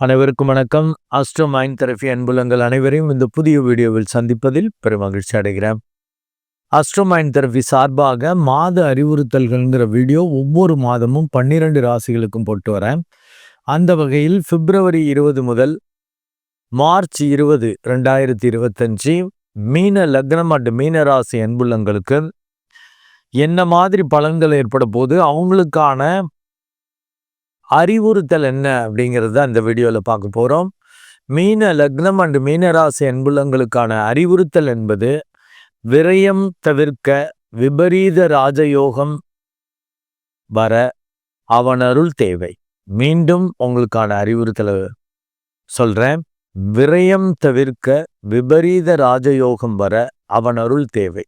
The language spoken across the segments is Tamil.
அனைவருக்கும் வணக்கம். ஆஸ்ட்ரோ மைண்ட் தெரபி அன்புலங்கள் அனைவரையும் இந்த புதிய வீடியோவில் சந்திப்பதில் பெருமகிழ்ச்சி அடைகிறேன். ஆஸ்ட்ரோ மைண்ட் தெரபி சார்பாக மாத அறிவுறுத்தல்கள்ங்கிற வீடியோ ஒவ்வொரு மாதமும் பன்னிரண்டு ராசிகளுக்கும் போட்டு வரேன். அந்த வகையில் பிப்ரவரி இருபது முதல் மார்ச் இருபது ரெண்டாயிரத்தி இருபத்தஞ்சு மீன லக்னம் அண்ட் மீன ராசி அன்புள்ளங்களுக்கு என்ன மாதிரி பலன்கள் ஏற்பட போது அவங்களுக்கான அறிவுறுத்தல் என்ன அப்படிங்கிறத அந்த வீடியோவில் பார்க்க போகிறோம் மீன லக்னம் அண்டு மீனராசி அன்புள்ளங்களுக்கான அறிவுறுத்தல் என்பது விரயம் தவிர்க்க விபரீத ராஜயோகம் வர அவனருள் தேவை. மீண்டும் உங்களுக்கான அறிவுறுத்தலை சொல்கிறேன் விரயம் தவிர்க்க விபரீத ராஜயோகம் வர அவனருள் தேவை.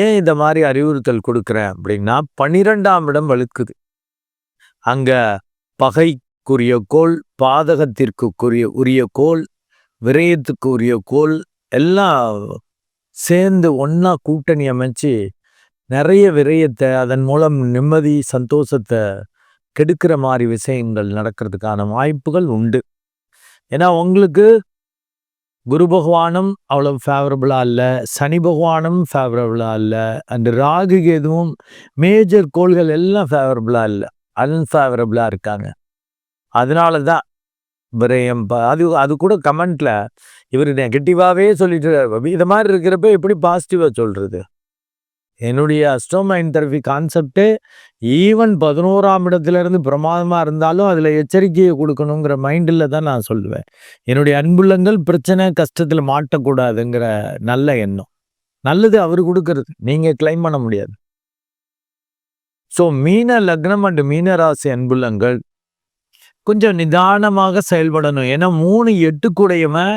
ஏன் இந்த மாதிரி அறிவுறுத்தல் கொடுக்குறேன் அப்படின்னா பன்னிரெண்டாம் இடம் வலுக்குது. அங்க பகைக்குரிய கோல் பாதகத்திற்குரிய உரிய கோல் விரயத்துக்கு உரிய கோல் எல்லாம் சேர்ந்து ஒன்றா கூட்டணி அமைச்சு நிறைய விரயத்தை அதன் மூலம் நிம்மதி சந்தோஷத்தை கெடுக்கிற மாதிரி விஷயங்கள் நடக்கிறதுக்கான வாய்ப்புகள் உண்டு. ஏன்னா உங்களுக்கு குரு பகவானும் அவ்வளோ ஃபேவரபுளாக இல்லை சனி பகவானும் ஃபேவரபுளாக இல்லை அண்ட் ராகு எதுவும் மேஜர் கோள்கள் எல்லாம் ஃபேவரபுளாக இல்லை. அன்ஃபேவரபிளாக இருக்காங்க. அதனால தான் விரயம் அது அது கூட கமெண்ட்டில் இவர் நெகட்டிவாகவே சொல்லிட்டு இது மாதிரி இருக்கிறப்ப எப்படி பாசிட்டிவாக சொல்கிறது என்னுடைய அஸ்ட்ரோமா தெரபி கான்செப்டே ஈவன் பதினோராம் இடத்துலேருந்து பிரமாதமாக இருந்தாலும் அதில் எச்சரிக்கையை கொடுக்கணுங்கிற மைண்டில் தான் நான் சொல்லுவேன். என்னுடைய அன்புள்ளங்கள் பிரச்சனை கஷ்டத்தில் மாட்டக்கூடாதுங்கிற நல்ல எண்ணம். நல்லது அவர் கொடுக்கறது. நீங்கள் கிளைம் பண்ண முடியாது. ஸோ மீன லக்னம் அண்டு மீனராசி அன்புள்ளங்கள் கொஞ்சம் நிதானமாக செயல்படணும். ஏன்னா மூணு எட்டுக்குடையவன்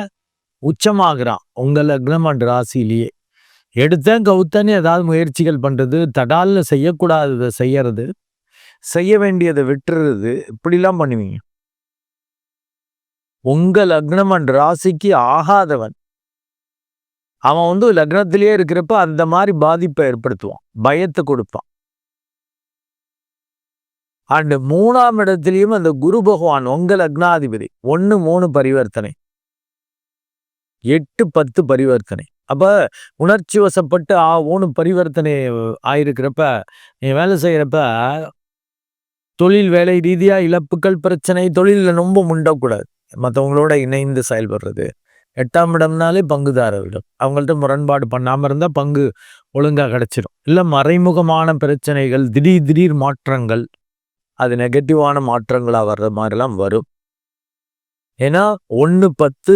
உச்சமாகிறான். உங்கள் லக்னம் அண்டு ராசிலேயே எடுத்தேன் கவுத்தன்னு ஏதாவது முயற்சிகள் பண்ணுறது தடால்னு செய்யக்கூடாததை செய்யறது. செய்ய வேண்டியதை விட்டுறது இப்படிலாம் பண்ணுவீங்க. உங்க லக்னம் அண்ட் ராசிக்கு ஆகாதவன். அவன் வந்து லக்னத்திலேயே இருக்கிறப்ப அந்த மாதிரி பாதிப்பை ஏற்படுத்துவான். பயத்தை கொடுப்பான். அண்டு மூணாம் இடத்துலையும் அந்த குரு பகவான் உங்கள் அக்னாதிபதி. ஒன்று மூணு பரிவர்த்தனை. எட்டு பத்து பரிவர்த்தனை. அப்போ உணர்ச்சி வசப்பட்டு ஆ மூணு பரிவர்த்தனை ஆயிருக்கிறப்ப நீ வேலை செய்யறப்ப தொழில் வேலை ரீதியாக இழப்புகள் பிரச்சனை தொழிலில் ரொம்ப முண்டக்கூடாது. மற்றவங்களோட இணைந்து செயல்படுறது. எட்டாம் இடம்னாலே பங்குதாரர்களிடம் அவங்கள்ட்ட முரண்பாடு பண்ணாமல் இருந்தால் பங்கு ஒழுங்காக கிடச்சிடும் இல்லை மறைமுகமான பிரச்சனைகள் திடீர் திடீர் மாற்றங்கள். அது நெகட்டிவான மாற்றங்களாக வர்ற மாதிரிலாம் வரும். ஏன்னா ஒன்று பத்து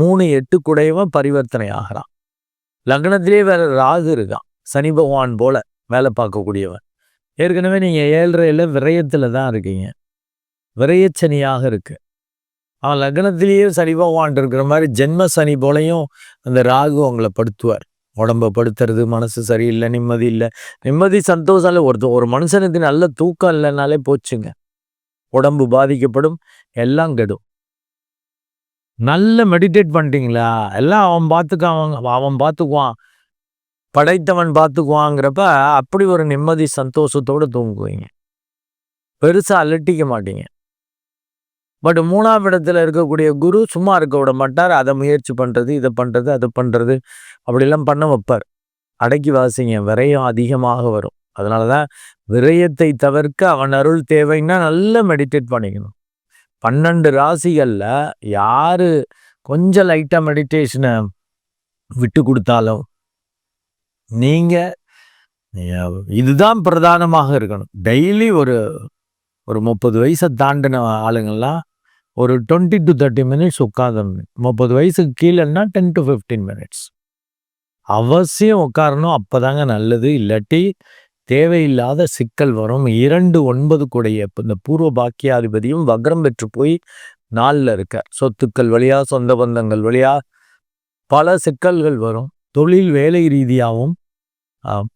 மூணு எட்டு குடையவன் பரிவர்த்தனை ஆகிறான். லக்னத்திலே வேற ராகு இருக்கான். சனி பகவான் போல வேலை பார்க்கக்கூடியவன். ஏற்கனவே நீங்கள் ஏழ்றையில் விரயத்தில் தான் இருக்கீங்க. விரயச்சனியாக இருக்கு. அவன் லக்னத்திலேயே சனி பகவான் இருக்கிற மாதிரி ஜென்ம சனி போலையும் அந்த ராகு உங்களை படுத்துவார். உடம்ப படுத்துறது மனசு சரியில்லை நிம்மதி இல்லை. நிம்மதி சந்தோஷம் இல்லை. ஒரு ஒரு மனுஷனுக்கு நல்ல தூக்கம் இல்லைனாலே போச்சுங்க. உடம்பு பாதிக்கப்படும் எல்லாம் கெடும். நல்ல மெடிடேட் பண்ணிட்டீங்களா? எல்லாம் அவன் பார்த்துக்கான் அவன் பார்த்துக்குவான் படைத்தவன் பார்த்துக்குவாங்கிறப்ப அப்படி ஒரு நிம்மதி சந்தோஷத்தோடு தூங்குவீங்க. பெருசாக அலட்டிக்க மாட்டீங்க. பட் மூணாம் இடத்துல இருக்கக்கூடிய குரு சும்மா இருக்க விட மாட்டார். அதை முயற்சி பண்ணுறது இதை பண்ணுறது அதை பண்ணுறது அப்படிலாம் பண்ண வைப்பார். அடக்கி வாசிங்க விரயம் அதிகமாக வரும். அதனால தான் விரயத்தை தவிர்க்க அவன் அருள் தேவைன்னா நல்லா மெடிடேட் பண்ணிக்கணும். பன்னெண்டு ராசிகளில் யார் கொஞ்சம் லைட்டாக மெடிடேஷனை விட்டு கொடுத்தாலும் நீங்கள் இதுதான் பிரதானமாக இருக்கணும். டெய்லி ஒரு ஒரு முப்பது வயசை தாண்டின ஆளுங்கள்லாம் ஒரு டுவெண்ட்டி டு தேர்ட்டி மினிட்ஸ் உட்காந்துருந்தேன் முப்பது வயசுக்கு கீழேன்னா டென் டு ஃபிஃப்டீன் மினிட்ஸ் அவசியம் உட்காரணும் அப்போதாங்க நல்லது. இல்லாட்டி தேவையில்லாத சிக்கல் வரும். இரண்டு ஒன்பது கூடைய இந்த பூர்வ பாக்கியாதிபதியும் வக்ரம் பெற்று போய் நாளில் இருக்க சொத்துக்கள் வழியா சொந்த பந்தங்கள் வழியா பல சிக்கல்கள் வரும். தொழில் வேலை ரீதியாகவும்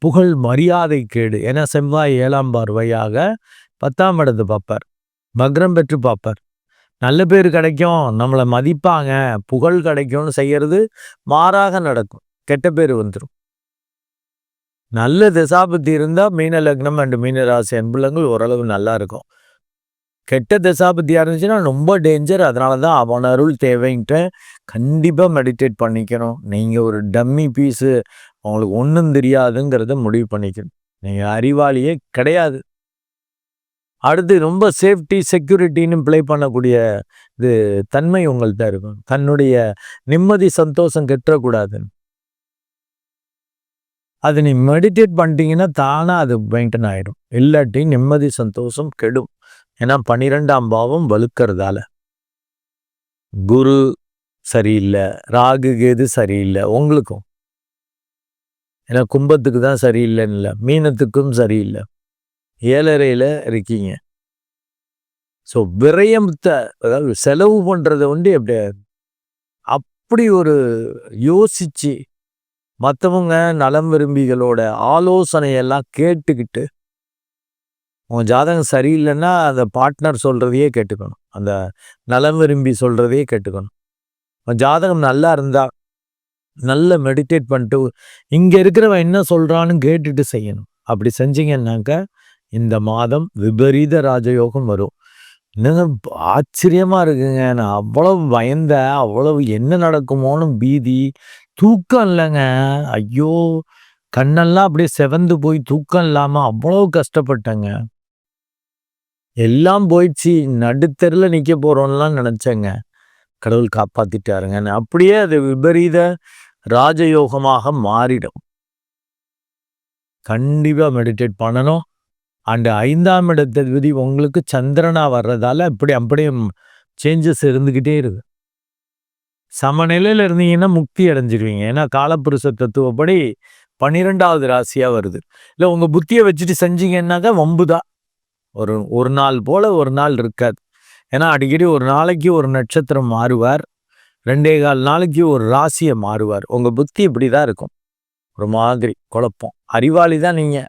புகழ் மரியாதை கேடு. ஏன்னா செவ்வாய் ஏழாம் பார்வையாக பத்தாம் இடத்து பார்ப்பார். வக்ரம் பெற்று பார்ப்பார். நல்ல பேர் கிடைக்கும் நம்மளை மதிப்பாங்க புகழ் கிடைக்கும்னு செய்கிறது மாறாக நடக்கும். கெட்ட பேர் வந்துடும் நல்ல திசாபத்தி இருந்தால் மீன லக்னம் அண்டு மீனராசி அன்புலங்கள் ஓரளவு நல்லா இருக்கும். கெட்ட தசாபதியா இருந்துச்சுன்னா ரொம்ப டேஞ்சர் அதனால தான் அவன் அருள் தேவைன்ட்டு கண்டிப்பாக மெடிடேட் பண்ணிக்கணும். நீங்கள் ஒரு டம்மி பீஸு அவங்களுக்கு ஒன்றும் தெரியாதுங்கிறத முடிவு பண்ணிக்கணும். நீங்கள் அறிவாளியே கிடையாது. அடுத்து ரொம்ப சேஃப்டி செக்யூரிட்டின்னு ப்ளே பண்ணக்கூடிய இது தன்மை உங்கள்கிட்ட இருக்கும். தன்னுடைய நிம்மதி சந்தோஷம் கெட்டக்கூடாதுன்னு. அது நீ மெடிடேட் பண்ணிட்டீங்கன்னா தானாக அது மெயின்டைன் ஆகிடும் இல்லாட்டி நிம்மதி சந்தோஷம் கெடும். ஏன்னா பன்னிரெண்டாம் பாவம் வலுக்கிறதால. குரு சரியில்லை ராகு கேது சரியில்லை உங்களுக்கும். ஏன்னா கும்பத்துக்கு தான் சரியில்லைன்னு இல்லை மீனத்துக்கும் சரியில்லை. ஏழரையில் இருக்கீங்க. ஸோ விரயத்தை அதாவது செலவு பண்ணுறத வந்து எப்படி அப்படி ஒரு யோசிச்சு மற்றவங்க நலம் விரும்பிகளோட ஆலோசனையெல்லாம் கேட்டுக்கிட்டு உங்கள் ஜாதகம் சரியில்லைன்னா அந்த பார்ட்னர் சொல்கிறதையே கேட்டுக்கணும். அந்த நலம் விரும்பி சொல்கிறதையே கேட்டுக்கணும். உன் ஜாதகம் நல்லா இருந்தால் நல்ல மெடிடேட் பண்ணிட்டு இங்கே இருக்கிறவன் என்ன சொல்கிறான்னு கேட்டுட்டு செய்யணும். அப்படி செஞ்சீங்கன்னாக்கா இந்த மாதம் விபரீத ராஜயோகம் வரும். என்னங்க ஆச்சரியமாக இருக்குங்க. நான் அவ்வளவு பயந்த அவ்வளவு என்ன நடக்குமோன்னு பீதி. தூக்கம் இல்லைங்க. ஐயோ கண்ணெல்லாம் அப்படியே செவந்து போய் தூக்கம் இல்லாமல் அவ்வளோ கஷ்டப்பட்டேங்க. எல்லாம் போயிடுச்சு. நடுத்தரில் நிற்க போகிறோம்லாம் நினச்சேங்க. கடவுள் காப்பாற்றிட்டாருங்க அப்படியே அது விபரீத ராஜயோகமாக மாறிடும். கண்டிப்பாக மெடிடேட் பண்ணணும். அண்டு ஐந்தாம் இடத்ததிபதி உங்களுக்கு சந்திரனா வர்றதால இப்படி அப்படியே சேஞ்சஸ் இருந்துக்கிட்டே இருக்குது சமநிலையில் இருந்தீங்கன்னா முக்தி அடைஞ்சிருவீங்க. ஏன்னா காலப்புருஷ தத்துவப்படி பன்னிரெண்டாவது ராசியாக வருது. இல்லை உங்கள் புத்தியை வச்சுட்டு செஞ்சீங்கன்னாக்கா வம்பு தான் ஒரு ஒரு நாள் போல் ஒரு நாள் இருக்காது. ஏன்னா அடிக்கடி ஒரு நாளைக்கு ஒரு நட்சத்திரம் மாறுவார். ரெண்டே கால் நாளைக்கு ஒரு ராசியை மாறுவார். உங்கள் புத்தி இப்படி தான் இருக்கும். ஒரு மாதிரி குழப்பம். அறிவாளி தான் நீங்கள்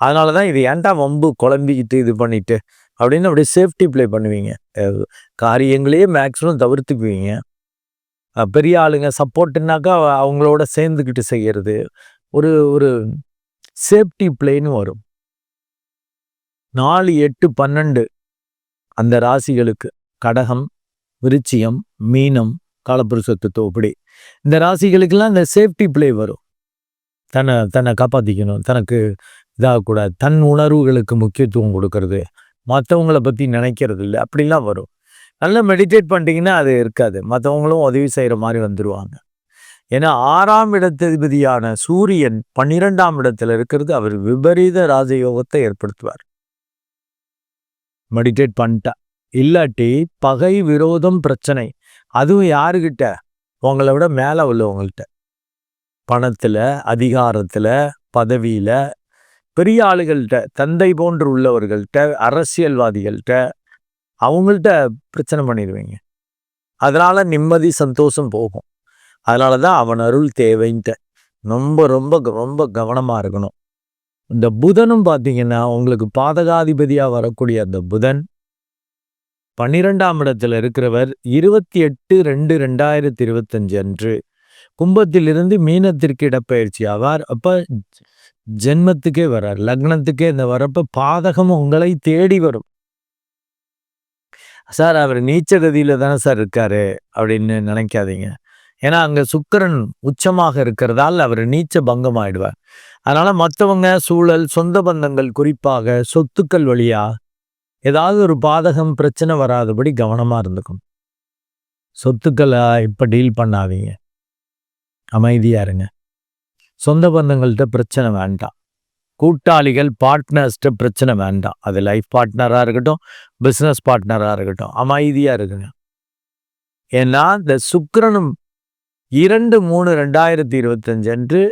அதனால தான் இது ஏன்டா வம்பு குழம்பிக்கிட்டு இது பண்ணிட்டு அப்படின்னு அப்படியே சேஃப்டி ப்ளே பண்ணுவீங்க. காரியங்களையே மேக்ஸிமம் தவிர்த்துக்குவீங்க. பெரிய ஆளுங்க சப்போர்ட்டுனாக்கா அவங்களோட சேர்ந்துக்கிட்டு செய்கிறது ஒரு ஒரு சேஃப்டி பிளேன்னு வரும். நாலு எட்டு பன்னெண்டு அந்த ராசிகளுக்கு கடகம் விருச்சியம் மீனம் காலப்புருஷத்து தோப்படி இந்த ராசிகளுக்கெல்லாம் இந்த சேஃப்டி பிளே வரும். தன்னை தன்னை காப்பாற்றிக்கணும் தனக்கு இதாகக்கூடாது. தன் உணர்வுகளுக்கு முக்கியத்துவம் கொடுக்கறது. மற்றவங்களை பற்றி நினைக்கிறது இல்லை அப்படிலாம் வரும். நல்லா மெடிடேட் பண்ணிட்டீங்கன்னா அது இருக்காது. மற்றவங்களும் உதவி செய்கிற மாதிரி வந்துடுவாங்க ஏன்னா ஆறாம் இடத்ததிபதியான சூரியன் பன்னிரெண்டாம் இடத்துல இருக்கிறது அவர் விபரீத ராஜயோகத்தை ஏற்படுத்துவார். மெடிடேட் பண்ணிட்டா. இல்லாட்டி பகை விரோதம் பிரச்சனை அதுவும் யாருக்கிட்ட உங்களை விட மேலே உள்ளவங்கள்ட்ட. பணத்தில் அதிகாரத்தில் பதவியில் பெரிய ஆளுகள்கிட்ட தந்தை போன்று உள்ளவர்கள்ட்ட அரசியல்வாதிகள்கிட்ட அவங்கள்ட்ட பிரச்சனை பண்ணிடுவீங்க. அதனால் நிம்மதி சந்தோஷம் போகும். அதனால தான் அவன் அருள் தேவைன்ட்டு. ரொம்ப ரொம்ப ரொம்ப கவனமாக இருக்கணும். இந்த புதனும் பார்த்தீங்கன்னா உங்களுக்கு பாதகாதிபதியாக வரக்கூடிய அந்த புதன் பன்னிரெண்டாம் இடத்துல இருக்கிறவர் இருபத்தி எட்டு ரெண்டு ரெண்டாயிரத்தி இருபத்தஞ்சு அன்று கும்பத்திலிருந்து மீனத்திற்கு இடப்பெயர்ச்சி ஆவார். அப்போ ஜென்மத்துக்கே வரார். லக்னத்துக்கே இந்த வரப்ப பாதகம் உங்களை தேடி வரும். சார் அவர் நீச்ச கதியில தானே சார் இருக்காரு? அப்படின்னு நினைக்காதீங்க. ஏன்னா அங்கே சுக்கரன் உச்சமாக இருக்கிறதால் அவர் நீச்ச பங்கம் ஆயிடுவார் அதனால மற்றவங்க சூழல் சொந்த பந்தங்கள் குறிப்பாக சொத்துக்கள் வழியா ஏதாவது ஒரு பாதகம் பிரச்சனை வராதபடி கவனமாக இருந்துக்கும் சொத்துக்களை இப்போ டீல் பண்ணாதீங்க. அமைதியாக இருங்க. சொந்த பந்தங்கள்கிட்ட பிரச்சனை வேண்டாம். கூட்டாளிகள் பார்ட்னர்ஸ்கிட்ட பிரச்சனை வேண்டாம். அது லைஃப் பார்ட்னராக இருக்கட்டும் பிஸ்னஸ் பார்ட்னராக இருக்கட்டும். அமைதியாக இருக்குங்க ஏன்னா இந்த சுக்கரனும் இரண்டு மூணு ரெண்டாயிரத்தி இருபத்தஞ்சு அன்று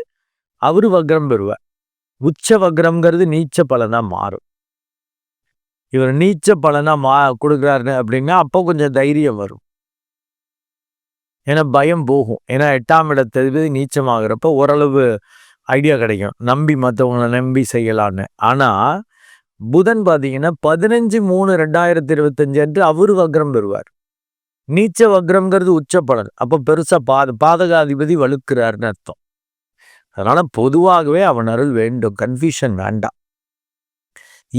அவர் வக்ரம் பெறுவார். உச்ச வக்ரம்ங்கிறது நீச்ச பலனாக மாறும். இவர் நீச்ச பலனாக மா கொடுக்குறாரு அப்படின்னா அப்போ கொஞ்சம் தைரியம் வரும். ஏன்னா பயம் போகும். ஏன்னா எட்டாம் இடத்தது நீச்சமாகிறப்ப ஓரளவு ஐடியா கிடைக்கும். நம்பி மற்றவங்களை நம்பி செய்யலான்னு ஆனால் புதன் பார்த்தீங்கன்னா பதினஞ்சு மூணு ரெண்டாயிரத்தி இருபத்தஞ்சு அன்று அவரு வக்ரம் பெறுவார். நீச்ச வக்ரம்ங்கிறது உச்சப்படல் அப்போ பெருசாக பாத பாதகாதிபதி வலுக்கிறாருன்னு அர்த்தம். அதனால் பொதுவாகவே அவன் அருள் வேண்டும். கன்ஃபியூஷன் வேண்டாம்.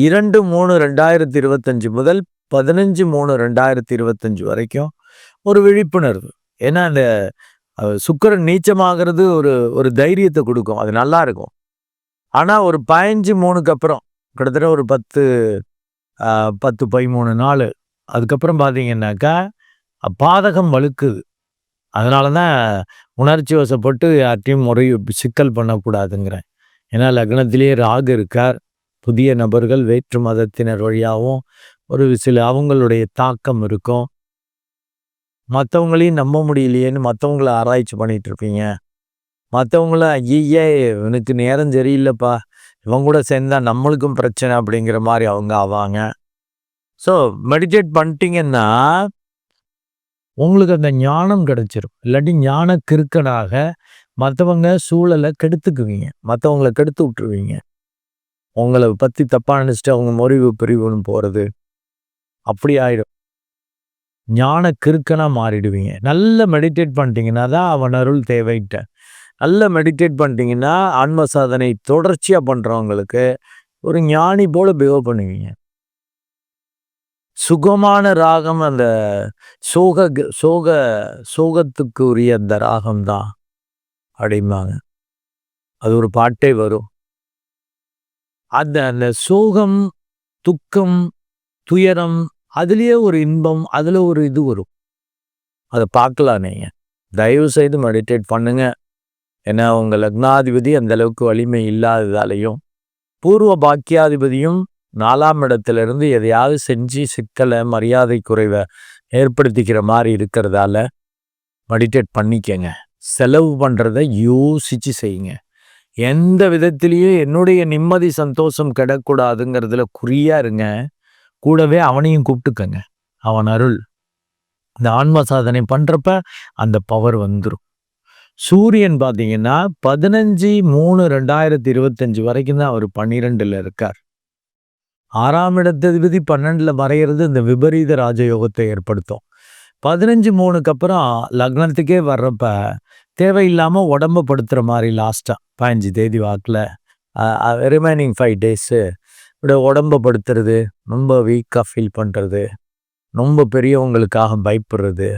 இரண்டு மூணு ரெண்டாயிரத்தி இருபத்தஞ்சு முதல் பதினஞ்சு மூணு ரெண்டாயிரத்தி இருபத்தஞ்சு வரைக்கும் ஒரு விழிப்புணர்வு. ஏன்னா அந்த சுக்கரன் நீச்சமாகிறது ஒரு ஒரு தைரியத்தை கொடுக்கும். அது நல்லா இருக்கும். ஆனால் ஒரு பதினஞ்சு மூணுக்கு அப்புறம் கிட்டத்தட்ட ஒரு பத்து பத்து பதிமூணு நாள். அதுக்கப்புறம் பார்த்தீங்கன்னாக்கா பாதகம் வலுக்குது அதனால தான் உணர்ச்சி வசப்பட்டு யார்ட்டையும் முறை சிக்கல் பண்ணக்கூடாதுங்கிறேன். ஏன்னா லக்னத்திலேயே ராகு இருக்கார். புதிய நபர்கள் வேற்று மதத்தினர் வழியாகவும் ஒரு சில அவங்களுடைய தாக்கம் இருக்கும். மற்றவங்களையும் நம்ப முடியலையேன்னு மற்றவங்கள ஆராய்ச்சி பண்ணிகிட்ருப்பீங்க. இருப்பீங்க மற்றவங்கள ஐயே இவனுக்கு நேரம் சரியில்லைப்பா. இவங்க கூட சேர்ந்தால் நம்மளுக்கும் பிரச்சனை அப்படிங்கிற மாதிரி அவங்க ஆவாங்க. ஸோ மெடிடேட் பண்ணிட்டீங்கன்னா உங்களுக்கு அந்த ஞானம் கிடச்சிரும். இல்லாட்டி ஞான கிருக்கனாக மற்றவங்க சூழலை கெடுத்துக்குவீங்க. மற்றவங்களை கெடுத்து விட்டுருவீங்க. உங்களை பற்றி தப்பாக நினச்சிட்டு அவங்க முறிவு பிரிவுன்னு போகிறது அப்படி ஆயிடும். ஞான கிருக்கனாக மாறிடுவீங்க. நல்ல மெடிடேட் பண்ணிட்டீங்கன்னா தான் அவன் அருள் தேவைட்ட நல்ல மெடிடேட் பண்ணிட்டீங்கன்னா ஆன்ம சாதனை தொடர்ச்சியாக பண்ணுறவங்களுக்கு ஒரு ஞானி போல பிஹேவ் பண்ணுவீங்க. சுகமான ராகம் அந்த சோக சோக சோகத்துக்கு உரிய அந்த ராகம் தான் அப்படிம்பாங்க. அது ஒரு பாட்டே வரும். அந்த அந்த சோகம் துக்கம் துயரம் அதுலேயே ஒரு இன்பம் அதில் ஒரு இது வரும். அதை பார்க்கலாம் நீங்கள் தயவு செய்து மெடிடேட் பண்ணுங்க. ஏன்னா உங்கள் லக்னாதிபதி அந்த அளவுக்கு வலிமை இல்லாததாலையும் பூர்வ பாக்கியாதிபதியும் நாலாம் இடத்துலேருந்து எதையாவது செஞ்சு சிக்கலை மரியாதை குறைவை ஏற்படுத்திக்கிற மாதிரி இருக்கிறதால மெடிடேட் பண்ணிக்கங்க. செலவு பண்ணுறத யோசித்து செய்யுங்க. எந்த விதத்திலையும் என்னுடைய நிம்மதி சந்தோஷம் கிடக்கூடாதுங்கிறதுல குறியாக இருங்க. கூடவே அவனையும் கூப்பிட்டுக்கங்க. அவன் அருள். இந்த ஆன்ம சாதனை பண்ணுறப்ப அந்த பவர் வந்துடும் சூரியன் பார்த்தீங்கன்னா பதினஞ்சு மூணு ரெண்டாயிரத்தி இருபத்தஞ்சு வரைக்கும் தான் அவர் பன்னிரெண்டில் இருக்கார். ஆறாம் இடத்ததிபதி பன்னெண்டில் மறையிறது இந்த விபரீத ராஜயோகத்தை ஏற்படுத்தும். பதினஞ்சு மூணுக்கு அப்புறம் லக்னத்துக்கே வர்றப்ப தேவையில்லாமல் உடம்பு படுத்துகிற மாதிரி லாஸ்ட்டாக பதினஞ்சு தேதி வாக்கில் ரிமைனிங் ஃபைவ் டேஸு விட உடம்ப படுத்துறது ரொம்ப வீக்காக ஃபீல் பண்ணுறது ரொம்ப பெரியவங்களுக்காக பயப்படுறது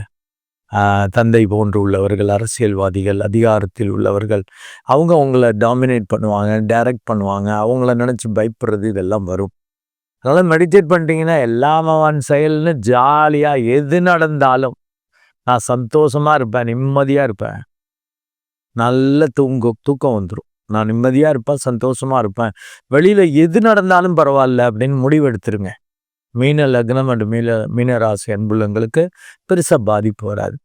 தந்தை போன்று உள்ளவர்கள் அரசியல்வாதிகள் அதிகாரத்தில் உள்ளவர்கள் அவங்க அவங்கள டாமினேட் பண்ணுவாங்க டைரக்ட் பண்ணுவாங்க அவங்கள நினச்சி பயப்படுறது இதெல்லாம் வரும். அதனால் மெடிடேட் பண்ணிட்டீங்கன்னா எல்லாமவான் செயல்னு ஜாலியாக எது நடந்தாலும் நான் சந்தோஷமாக இருப்பேன் நிம்மதியாக இருப்பேன். நல்ல தூங்கு தூக்கம் வந்துடும் நான் நிம்மதியாக இருப்பேன் சந்தோஷமாக இருப்பேன். வெளியில் எது நடந்தாலும் பரவாயில்ல அப்படின்னு முடிவெடுத்துருங்க மீன லக்னம் அண்ட் மீன மீனராசி அன்புள்ளங்களுக்கு பெருசாக பாதிப்பு வராது.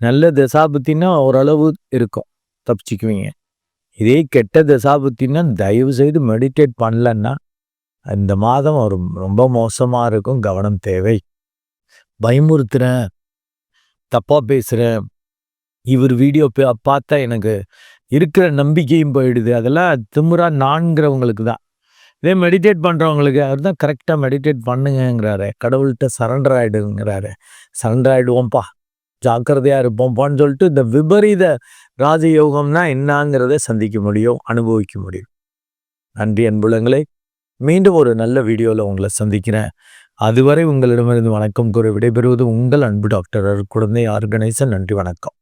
நல்ல தசாபுத்தின்னா ஓரளவு இருக்கும். தப்பிச்சுக்குவீங்க. இதே கெட்ட தசாபுத்தின்னா தயவு செய்து மெடிடேட் பண்ணலன்னா இந்த மாதம் ஒரு ரொம்ப மோசமாக இருக்கும். கவனம் தேவை. பயமுறுத்துறேன். தப்பாக பேசுகிறேன் இவர் வீடியோ பார்த்தா எனக்கு இருக்கிற நம்பிக்கையும் போயிடுது. அதெல்லாம் திமுறா நான்கிறவங்களுக்கு தான். இதே மெடிடேட் பண்ணுறவங்களுக்கு அவர் தான் கரெக்டாக மெடிடேட் பண்ணுங்கிறாரு கடவுள்கிட்ட சரண்டர் ஆகிடுங்கிறாரு சரண்டர் ஆகிடுவோம்ப்பா ஜாக்கிரதையாக இருப்போம்ப்பான்னு சொல்லிட்டு இந்த விபரீத ராஜயோகம்னா என்னங்கிறத சந்திக்க முடியும் அனுபவிக்க முடியும். நன்றி அன்புலங்களை. மீண்டும் ஒரு நல்ல வீடியோவில் உங்களை சந்திக்கிறேன். அதுவரை உங்களிடமிருந்து வணக்கம் கூற விடைபெறுவது உங்கள் அன்பு டாக்டர் குழந்தை ஆர்கனைசர் நன்றி வணக்கம்.